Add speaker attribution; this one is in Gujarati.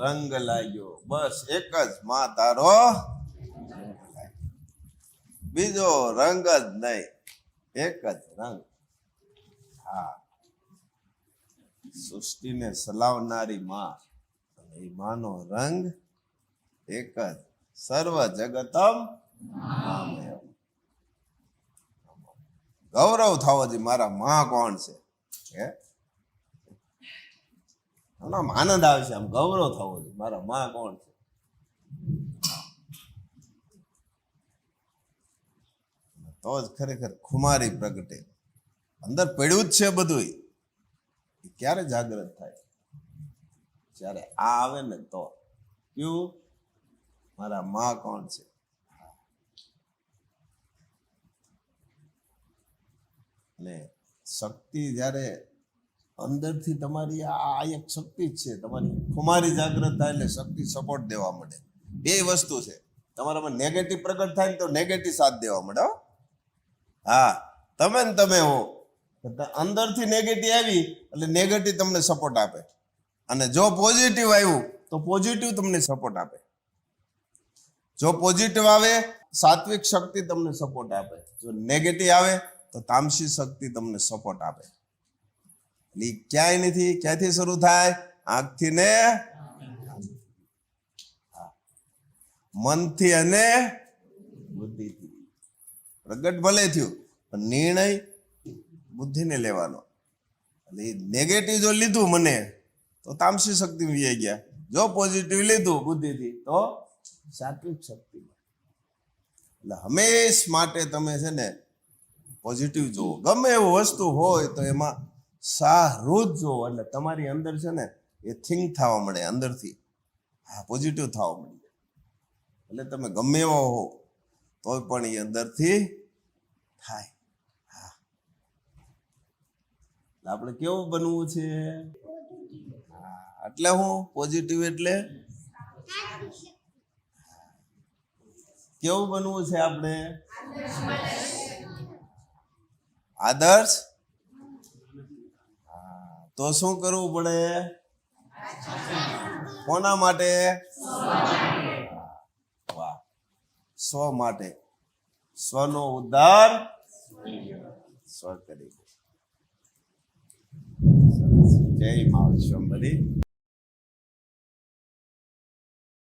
Speaker 1: રંગ લાગ્યો. બસ એક જ માં તારો બીજો રંગ જ નહીં. એક જ રંગ. હા. સૃષ્ટિને સલાવનારી માં. એ માનો રંગ એક જ. સર્વ જગતમ. ગૌરવ થવો જોઈએ મારા માં કોણ છે. હે? આમ આનંદ આવે છે, આમ ગૌરવ થવો જોઈએ. મારા માં કોણ છે? તો જ ખરેખર ખુમારી પ્રગટે. અંદર પડ્યું જ છે બધું ક્યારે જાગૃત થાય? જ્યારે આ આવે ને તો. કયું? મારા માં કોણ છે? ને શક્તિ જ્યારે અંદરથી તમારી આ એક શક્તિ જ છે. તમારી ખુમારી જાગૃત થાય એટલે શક્તિ સપોર્ટ દેવા મળે. બે વસ્તુ છે. તમારામાં નેગેટિવ પ્રગટ થાય ને તો નેગેટિવ સાથ દેવા મળે, હા. તમે ને તમે હો. અંદરથી નેગેટિવ આવી એટલે નેગેટિવ તમને સપોર્ટ આપે. અને જો પોઝિટિવ આવ્યું, તો પોઝિટિવ તમને સપોર્ટ આપે. જો પોઝિટિવ આવે, સાત્વિક શક્તિ તમને સપોર્ટ આપે. જો નેગેટિવ આવે, તો તામસી શક્તિ તમને સપોર્ટ આપે. એટલે ઈ ક્યાંય નથી, ક્યાંથી શરૂ થાય? આંખથી ને. મનથી અને બુદ્ધિથી. પ્રગટ ભલે થયું, પણ નિર્ણય બુદ્ધિને લેવાનો. એટલે નેગેટિવ જો લીધું મને, તો તામસી શક્તિ વી ગયા. જો પોઝિટિવ લીધું બુદ્ધિથી, તો સાત્વિક શક્તિ એટલે હંમેશ માટે તમે છે ને પોઝિટિવ જુઓ. ગમે એવું વસ્તુ હોય તો એમાં સારું રોજ જો એટલે તમારી અંદર છે ને, એ થિંક થવા મળે, અંદરથી. હા પોઝિટિવ થવા મળે. એટલે તમે ગમે એવો હો તોય પણ એ અંદરથી થાય. હા. આપણે કેવું બનવું છે? એટલે હું પોઝિટિવ એટલે? કેવું બનવું છે આપણે? આદર્શ. તો શું કરવું પડે? કોના માટે? વાહ. સ્વ માટે. સ્વનો ઉદ્ધાર સ્વ કરી જય મા વિશ્વંભરી